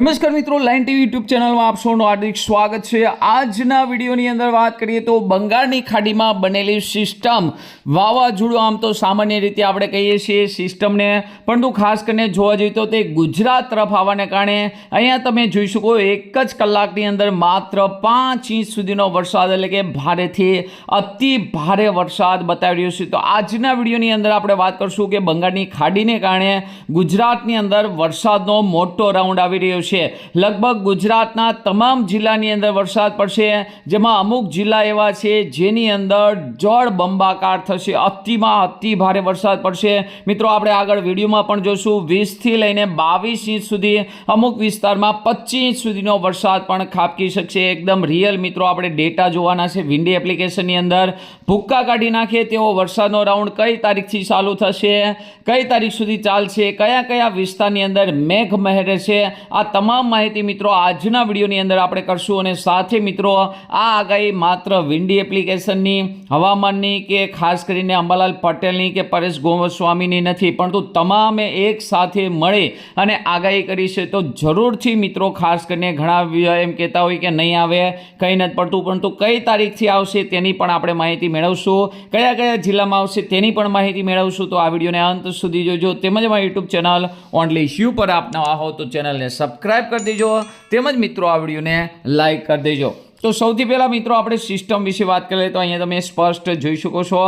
નમસ્કાર મિત્રો line TV YouTube ચેનલમાં આપ સૌનું હાર્દિક સ્વાગત છે. આજના વિડીયોની અંદર વાત કરીએ તો બંગાળની ખાડીમાં બનેલી સિસ્ટમ વાવાઝોડું આમ તો સામાન્ય રીતે આપણે કહીએ છીએ સિસ્ટમને પરંતુ ખાસ કરીને જોવા જઈએ તો તે ગુજરાત તરફ આવવાને કારણે અહીંયા તમે જોઈ શકો એક જ કલાકની અંદર માત્ર પાંચ ઇંચ સુધીનો વરસાદ, એટલે કે ભારેથી અતિ ભારે વરસાદ બતાવી રહ્યો છે. તો આજના વિડીયોની અંદર આપણે વાત કરશું કે બંગાળની ખાડીને કારણે ગુજરાતની અંદર વરસાદનો મોટો રાઉન્ડ આવી રહ્યો છે. લગભગ ગુજરાતના તમામ જિલ્લાની અંદર વરસાદ પડશે, જેમાં અમુક જિલ્લા એવા છે જેની અંદર જળ બંબાકાર થશે. અતિમાં અતિ ભારે વરસાદ પડશે. મિત્રો, આપણે આગળ વિડીયોમાં પણ જોશું, વીસથી લઈને બાવીસ ઇંચ સુધી, અમુક વિસ્તારમાં પચીસ ઇંચ સુધીનો વરસાદ પણ ખાબકી શકશે. એકદમ રિયલ મિત્રો, આપણે ડેટા જોવાના છે. વિન્ડી એપ્લિકેશનની અંદર ભૂક્કા કાઢી નાખે તેવો વરસાદનો રાઉન્ડ કઈ તારીખથી ચાલુ થશે, કઈ તારીખ સુધી ચાલશે, કયા કયા વિસ્તારની અંદર મેઘ મહેર છે આ તમામ માહિતી મિત્રો આજના વિડીયોની અંદર આપણે કરશું અને સાથે મિત્રો આ આગાહી માત્ર વિન્ડી એપ્લિકેશનની, હવામાનની કે ખાસ કરીને અંબાલાલ પટેલની કે પરેશ ગોસ્વામીની નથી, પરંતુ તમામે એક સાથે મળી અને આગાહી કરી છે, તો જરૂરથી મિત્રો ખાસ કરીને ઘણા એમ કહેતા હોય કે નહીં આવે, કંઈ નથી પડતું, પરંતુ કઈ તારીખથી આવશે તેની પણ આપણે માહિતી મેળવશું. કયા કયા જિલ્લામાં આવશે તેની પણ માહિતી મેળવશું, તો આ વિડીયોને અંત સુધી જોજો. તેમજ અમારી યુટ્યુબ ચેનલ ઓનલી શ્યુ પર આપના હો તો ચેનલને સબસ્ક્રાઈબ કરી દેજો, તેમજ મિત્રો આ વિડીયોને લાઇક કરી દેજો. તો સૌથી પહેલાં મિત્રો આપણે સિસ્ટમ વિશે વાત કરીએ તો અહીંયા તમે સ્પષ્ટ જોઈ શકો છો,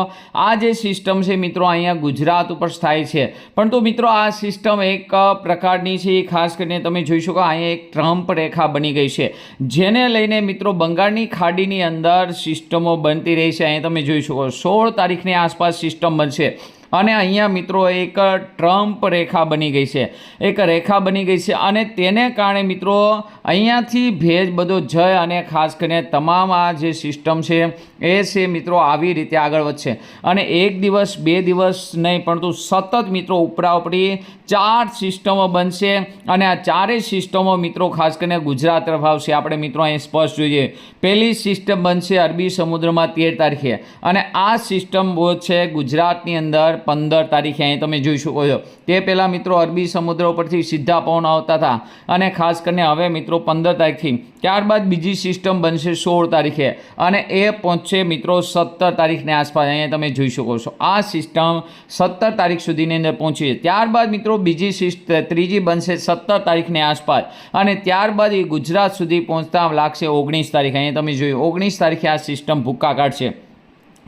આ જે સિસ્ટમ છે મિત્રો અહીંયા ગુજરાત ઉપર સ્થાયી છે. પણ તો મિત્રો આ સિસ્ટમ એક પ્રકારની છે, ખાસ કરીને તમે જોઈ શકો અહીંયા એક ટ્રમ્પ રેખા બની ગઈ છે. જેને લઈને મિત્રો બંગાળની ખાડીની અંદર સિસ્ટમો બનતી રહી છે. અહીંયા તમે જોઈ શકો, સોળ તારીખની આસપાસ સિસ્ટમ બનશે. અને અહીંયા મિત્રો એક ટ્રમ્પ રેખા બની ગઈ છે. એક રેખા બની ગઈ છે અને તેને કારણે મિત્રો અહીંયાથી ભેજ બધો જય અને ખાસ કરીને તમામ આ જે સિસ્ટમ છે એ છે મિત્રો આવી રીતે આગળ વધશે. અને એક દિવસ, બે દિવસ નહીં, પરંતુ સતત મિત્રો ઉપરા ઉપરી ચાર સિસ્ટમો બનશે અને આ ચારેય સિસ્ટમો મિત્રો ખાસ કરીને ગુજરાત તરફ આવશે. આપણે મિત્રો અહીં સ્પષ્ટ જોઈએ. પહેલી સિસ્ટમ બનશે અરબી સમુદ્રમાં તેર તારીખે. અને આ સિસ્ટમ છે ગુજરાતની અંદર પંદર તારીખે અહીં તમે જોઈ શકો છો. તે પહેલાં મિત્રો અરબી સમુદ્ર ઉપરથી સીધા પવન આવતા હતા અને ખાસ કરીને હવે મિત્રો પંદર તારીખથી. ત્યારબાદ બીજી સિસ્ટમ બનશે સોળ તારીખે અને એ પહોંચશે મિત્રો સત્તર તારીખની આસપાસ. અહીંયા તમે જોઈ શકો છો. આ સિસ્ટમ સત્તર તારીખ સુધીની અંદર પહોંચી ત્યારબાદ મિત્રો બીજી સિસ્ટ, ત્રીજી બનશે સત્તર તારીખની આસપાસ અને ત્યારબાદ એ ગુજરાત સુધી પહોંચતા લાગશે ઓગણીસ તારીખ. અહીંયા તમે જોયું, ઓગણીસ તારીખે આ સિસ્ટમ ભૂક્કા કાઢશે.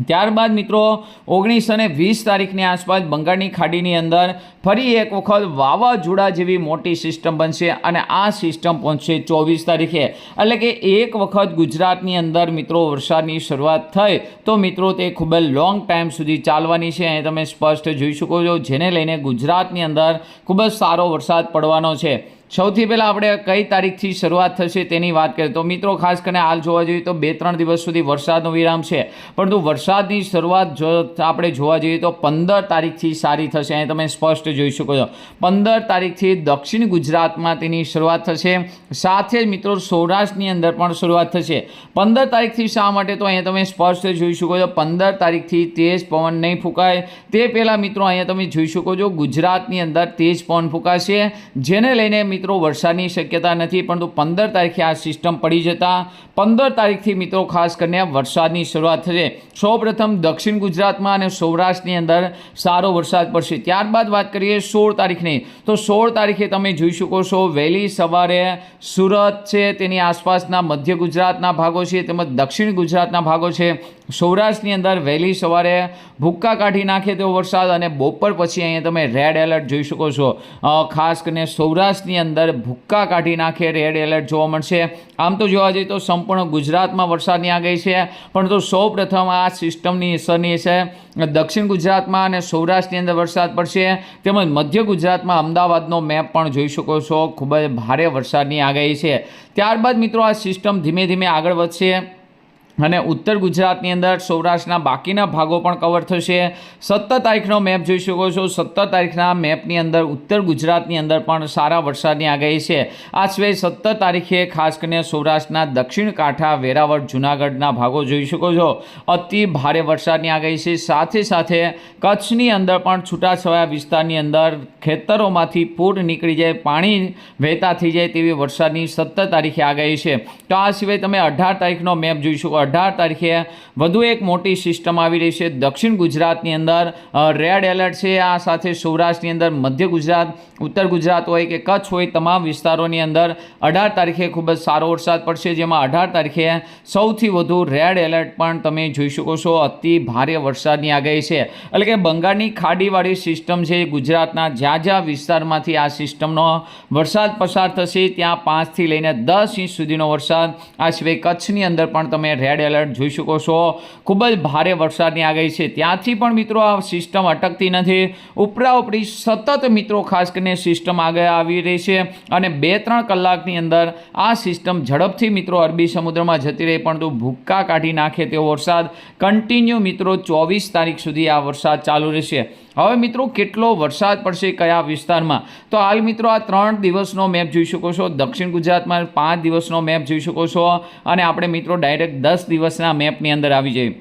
ત્યારબાદ મિત્રો, ઓગણીસ અને વીસ તારીખની આસપાસ બંગાળની ખાડીની અંદર ફરી એક વખત વાવાઝોડા જેવી મોટી સિસ્ટમ બનશે અને આ સિસ્ટમ પહોંચશે ચોવીસ તારીખે. એટલે કે એક વખત ગુજરાતની અંદર મિત્રો વરસાદની શરૂઆત થઈ તો મિત્રો તે ખૂબ જ લોંગ ટાઈમ સુધી ચાલવાની છે. અહીં તમે સ્પષ્ટ જોઈ શકો છો, જેને લઈને ગુજરાતની અંદર ખૂબ જ સારો વરસાદ પડવાનો છે. સૌથી પહેલાં આપણે કઈ તારીખથી શરૂઆત થશે તેની વાત કરીએ. તો મિત્રો, ખાસ કરીને હાલ જોવા જોઈએ તો બે ત્રણ દિવસ સુધી વરસાદનો વિરામ છે. પરંતુ વરસાદની શરૂઆત જો આપણે જોવા જઈએ તો પંદર તારીખથી સારી થશે. અહીં તમે સ્પષ્ટ જોઈ શકો છો. પંદર તારીખથી દક્ષિણ ગુજરાતમાં તેની શરૂઆત થશે. સાથે જ મિત્રો, સૌરાષ્ટ્રની અંદર પણ શરૂઆત થશે. પંદર તારીખથી શા માટે? તો અહીંયા તમે સ્પષ્ટ જોઈ શકો છો. પંદર તારીખથી તેજ પવન નહીં ફૂંકાય. તે પહેલાં મિત્રો, અહીંયા તમે જોઈ શકો છો ગુજરાતની અંદર તેજ પવન ફૂંકાશે. જેને લઈને મિત્રો, વરસાદની શક્યતા નથી, પરંતુ પંદર તારીખે આ સિસ્ટમ પડી જતા પંદર તારીખથી મિત્રો, ખાસ કરીને વરસાદની શરૂઆત થશે. સૌપ્રથમ દક્ષિણ ગુજરાતમાં અને સૌરાષ્ટ્રની અંદર સારો વરસાદ પડશે. ત્યારબાદ વાત કરીએ સોળ તારીખની. તો સોળ તારીખે તમે જોઈ શકો છો, વહેલી સવારે સુરત છે, તેની આસપાસના મધ્ય ગુજરાતના ભાગો છે, તેમજ દક્ષિણ ગુજરાતના ભાગો છે. સૌરાષ્ટ્રની અંદર વહેલી સવારે ભૂક્કા કાઢી નાખે તેવો વરસાદ અને બપોર પછી અહીંયા તમે રેડ એલર્ટ જોઈ શકો છો. ખાસ કરીને સૌરાષ્ટ્રની અંદર ભૂક્કા કાઢી નાખે રેડ એલર્ટ જોવા મળશે. આમ તો જોવા જઈએ તો સંપૂર્ણ ગુજરાતમાં વરસાદની આગાહી છે પરંતુ સૌ પ્રથમ આ સિસ્ટમની અસરની છે. દક્ષિણ ગુજરાતમાં અને સૌરાષ્ટ્રની અંદર વરસાદ પડશે, તેમજ મધ્ય ગુજરાતમાં અમદાવાદનો મેપ પણ જોઈ શકો છો. ખૂબ જ ભારે વરસાદની આગાહી છે. ત્યારબાદ મિત્રો આ સિસ્ટમ ધીમે ધીમે આગળ વધશે. અને ઉત્તર ગુજરાતની અંદર સૌરાષ્ટ્રના બાકીના ભાગો પણ કવર થશે. સત્તર તારીખનો મેપ જોઈ શકો છો. સત્તર તારીખના મેપની અંદર ઉત્તર ગુજરાતની અંદર પણ સારા વરસાદની આગાહી છે. આ સિવાય સત્તર તારીખે ખાસ કરીને સૌરાષ્ટ્રના દક્ષિણ કાંઠા, વેરાવળ, જૂનાગઢના ભાગો જોઈ શકો છો. અતિ ભારે વરસાદની આગાહી છે. સાથે સાથે કચ્છની અંદર પણ છૂટાછવાયા વિસ્તારની અંદર ખેતરોમાંથી પૂર નીકળી જાય, પાણી વહેતા થઈ જાય તેવી વરસાદની સત્તર તારીખે આગાહી છે. તો આ સિવાય તમે અઢાર તારીખનો મેપ જોઈ શકો અઢાર તારીખે વધુ એક મોટી સિસ્ટમ આવી રહી છે. દક્ષિણ ગુજરાતની અંદર રેડ એલર્ટ છે. આ સાથે સૌરાષ્ટ્રની અંદર મધ્ય ગુજરાત, ઉત્તર ગુજરાત હોય કે કચ્છ હોય, તમામ વિસ્તારોની અંદર અઢાર તારીખે ખૂબ જ સારો વરસાદ પડશે. જેમાં અઢાર તારીખે સૌથી વધુ રેડ એલર્ટ પણ તમે જોઈ શકો છો. અતિ ભારે વરસાદની આગાહી છે. એટલે કે બંગાળની ખાડીવાળી સિસ્ટમ છે ગુજરાતના. જ્યાં જ્યાં વિસ્તારમાંથી આ સિસ્ટમનો વરસાદ પસાર થશે, ત્યાં પાંચથી લઈને દસ ઇંચ સુધીનો વરસાદ. આ સિવાય કચ્છની અંદર પણ તમે રેડ એલર્ટ જોઈ શકો છો. ખૂબ જ ભારે વરસાદની આગાહી છે. ત્યાંથી પણ મિત્રો આ સિસ્ટમ અટકતી નથી. ઉપરા ઉપરી સતત મિત્રો ખાસ કરીને સિસ્ટમ આગળ આવી રહી છે અને બે ત્રણ કલાકની અંદર આ સિસ્ટમ ઝડપથી મિત્રો અરબી સમુદ્રમાં જતી રહી પણ તો ભૂક્કા કાઢી નાખે તેવો વરસાદ. કન્ટિન્યુ મિત્રો ચોવીસ તારીખ સુધી આ વરસાદ ચાલુ રહેશે. હવે મિત્રો, કેટલો વરસાદ પડશે કયા વિસ્તારમાં? તો હાલ મિત્રો, આ ત્રણ દિવસનો મેપ જોઈ શકો છો. દક્ષિણ ગુજરાતમાં પાંચ દિવસનો મેપ જોઈ શકો છો અને આપણે મિત્રો, ડાયરેક્ટ દસ દિવસના મેપની અંદર આવી જઈએ.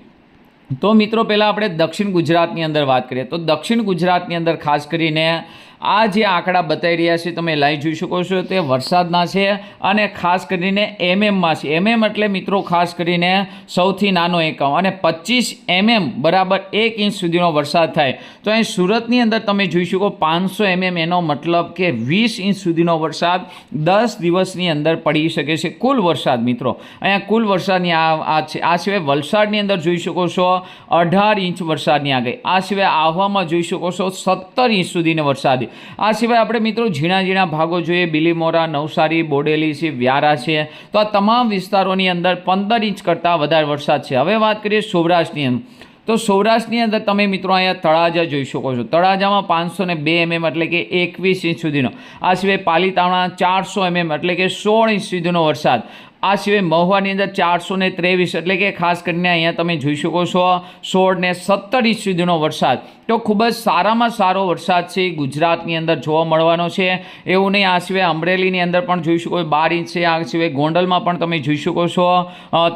તો મિત્રો, પહેલાં આપણે દક્ષિણ ગુજરાતની અંદર વાત કરીએ. તો દક્ષિણ ગુજરાતની અંદર ખાસ કરીને આ જે આંકડા બતાવી રહ્યા છે, તમે લાઈવ જોઈ શકો છો, તે વરસાદના છે અને ખાસ કરીને એમએમમાં છે. એમએમ એટલે મિત્રો ખાસ કરીને સૌથી નાનો એકમ અને પચીસ એમએમ બરાબર એક ઇંચ સુધીનો વરસાદ થાય. તો અહીં સુરતની અંદર તમે જોઈ શકો પાંચસો એમએમ એનો મતલબ કે વીસ ઇંચ સુધીનો વરસાદ દસ દિવસની અંદર પડી શકે છે કુલ વરસાદ, મિત્રો. અહીંયા કુલ વરસાદની આ છે. આ સિવાય વલસાડની અંદર જોઈ શકો છો અઢાર ઇંચ વરસાદની આગાહી. આ સિવાય આહવામાં જોઈ શકો છો સત્તર ઇંચ સુધીનો વરસાદ. આ સિવાય આપણે મિત્રો ઝીણા ઝીણા ભાગો જોઈએ. બિલીમોરા નવસારી, બોડેલી છે, વ્યારા છે. તો આ તમામ વિસ્તારોની અંદર પંદર ઇંચ કરતાં વધારે વરસાદ છે. હવે વાત કરીએ સૌરાષ્ટ્રની અંદર તો સૌરાષ્ટ્રની અંદર તમે મિત્રો અહીંયા તળાજા જોઈ શકો છો. તળાજામાં પાંચસો ને બે એમએમ એટલે કે એકવીસ ઇંચ સુધીનો. આ સિવાય પાલીતાણા ચારસો એમએમ એટલે કે સોળ ઇંચ સુધીનો વરસાદ. આ સિવાય મહુવાની અંદર ચારસો ને ત્રેવીસ એટલે કે ખાસ કરીને અહીંયા તમે જોઈ શકો છો સોળ ને સત્તર ઇંચ સુધીનો વરસાદ. તો ખૂબ જ સારામાં સારો વરસાદ છે ગુજરાતની અંદર જોવા મળવાનો છે. એવું નહીં, આ સિવાય અમરેલીની અંદર પણ જોઈ શકો બાર ઇંચ છે, આ સિવાય ગોંડલમાં પણ તમે જોઈ શકો છો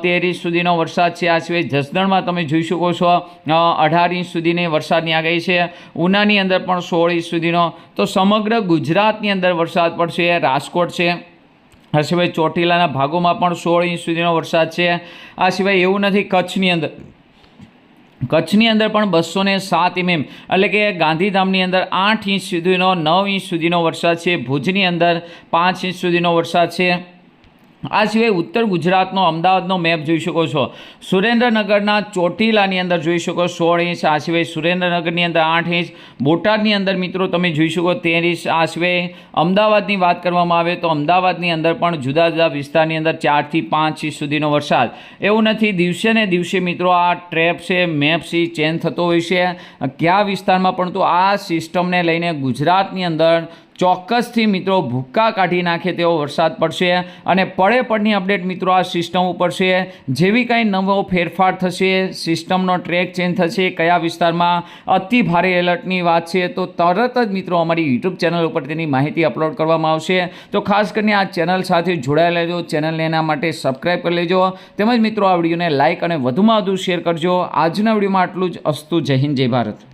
તેર ઇંચ સુધીનો વરસાદ છે, આ સિવાય જસદણમાં તમે જોઈ શકો છો અઢાર ઇંચ સુધીની વરસાદની આગાહી છે. ઉનાની અંદર પણ સોળ ઇંચ સુધીનો, તો સમગ્ર ગુજરાતની અંદર વરસાદ પડશે, રાજકોટ છે. આ સિવાય ચોટીલાના ભાગોમાં પણ સોળ ઇંચ સુધીનો વરસાદ છે. આ સિવાય એવું નથી કચ્છની અંદર કચ્છની અંદર પણ બસો ને સાત એમએમ એટલે કે ગાંધીધામની અંદર આઠ ઇંચ સુધીનો, નવ ઇંચ સુધીનો વરસાદ છે. ભુજની અંદર પાંચ ઇંચ સુધીનો વરસાદ છે. આ સિવાય ઉત્તર ગુજરાતનો અમદાવાદનો મેપ જોઈ શકો છો. સુરેન્દ્રનગરના ચોટીલાની અંદર જોઈ શકો સોળ ઇંચ. આ સિવાય સુરેન્દ્રનગરની અંદર આઠ ઇંચ. બોટાદની અંદર મિત્રો તમે જોઈ શકો તેર ઇંચ. આ સિવાય અમદાવાદની વાત કરવામાં આવે તો અમદાવાદની અંદર પણ જુદા જુદા વિસ્તારની અંદર ચારથી પાંચ ઇંચ સુધીનો વરસાદ. એવું નથી, દિવસે ને દિવસે મિત્રો આ ટ્રેપ છે મેપ છે ચેન્જ થતો હોય છે. કયા વિસ્તારમાં પણ તો આ સિસ્ટમને લઈને ગુજરાતની અંદર ચોક્કસથી મિત્રો ભૂક્કા કાઢી નાખે તેવો વરસાદ પડશે અને પડે પડની અપડેટ મિત્રો આ સિસ્ટમ ઉપર છે. જેવી કાંઈ નવો ફેરફાર થશે, સિસ્ટમનો ટ્રેક ચેન્જ થશે, કયા વિસ્તારમાં અતિ ભારે એલર્ટની વાત છે, તો તરત જ મિત્રો અમારી યુટ્યુબ ચેનલ ઉપર તેની માહિતી અપલોડ કરવામાં આવશે. તો ખાસ કરીને આ ચેનલ સાથે જોડાયેલા લેજો ચેનલને એના માટે સબસ્ક્રાઈબ કરી લેજો. તેમજ મિત્રો આ વિડીયોને લાઇક અને વધુમાં વધુ શેર કરજો. આજના વિડીયોમાં આટલું જ. અસ્તુ જય હિન્દ, જય ભારત.